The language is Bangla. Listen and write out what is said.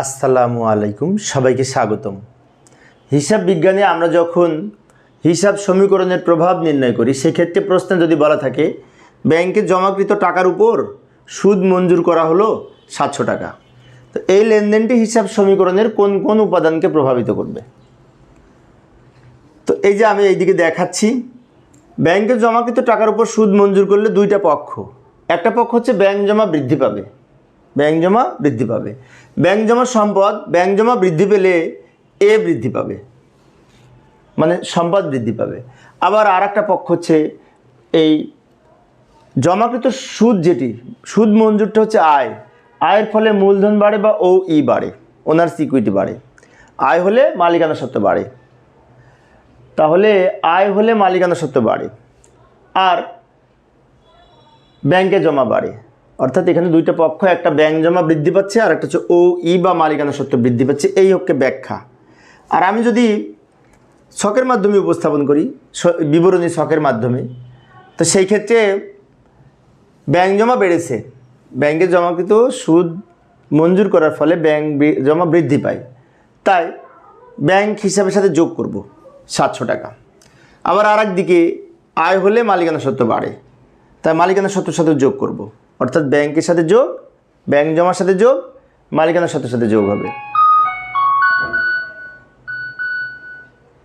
আসসালামু আলাইকুম, সবাইকে স্বাগতম। হিসাব বিজ্ঞানে আমরা যখন হিসাব সমীকরণের প্রভাব নির্ণয় করি, সেক্ষেত্রে প্রশ্নে যদি বলা থাকে, ব্যাংকে জমাকৃত টাকার উপর সুদ মঞ্জুর করা হলো সাতশো টাকা। তো এই লেনদেনটি হিসাব সমীকরণের কোন কোন উপাদানকে প্রভাবিত করবে? তো এই যে আমি এইদিকে দেখাচ্ছি, ব্যাংকে জমাকৃত টাকার উপর সুদ মঞ্জুর করলে দুইটা পক্ষ। একটা পক্ষ হচ্ছে ব্যাংক জমা বৃদ্ধি পাবে। ব্যাংক জমা বৃদ্ধি পাবে। ব্যাংক জমা সম্পদ, ব্যাংক জমা বৃদ্ধি পেলে এ বৃদ্ধি পাবে। মানে সম্পদ বৃদ্ধি পাবে। আবার আর একটা পক্ষ হচ্ছে এই জমাকৃত সুদ যেটি, সুদ মঞ্জুরটা হচ্ছে আয়। আয়ের ফলে মূলধন বাড়ে বা ও ই বাড়ে ওনার সিকিউরিটি বাড়ে। আয় হলে মালিকানা সত্ত্ব বাড়ে। তাহলে আয় হলে মালিকানা সত্ত্ব বাড়ে। আর ব্যাংকে জমা বাড়ে। অর্থাৎ এখানে দুইটা পক্ষ, একটা ব্যাংক জমা বৃদ্ধি পাচ্ছে আর একটা হচ্ছে ও ই বা মালিকানা সত্ত্ব বৃদ্ধি পাচ্ছে। এই হচ্ছে ব্যাখ্যা। আর আমি যদি ছকের মাধ্যমে উপস্থাপন করি বিবরণী ছকের মাধ্যমে, তো সেই ক্ষেত্রে ব্যাংক জমা বেড়েছে। ব্যাংকে জমাকৃত সুদ মঞ্জুর করার ফলে ব্যাংক জমা বৃদ্ধি পায়। তাই ব্যাংক হিসাবের সাথে যোগ করব, সাতশো টাকা। আবার আর দিকে আয় হলে মালিকানা সত্ত্ব বাড়ে। তাই মালিকানা সত্ত্বের সাথে যোগ করব। অর্থাৎ ব্যাংকের সাথে যোগ ব্যাংক জমার সাথে যোগ মালিকানার সাথে সাথে যোগ হবে।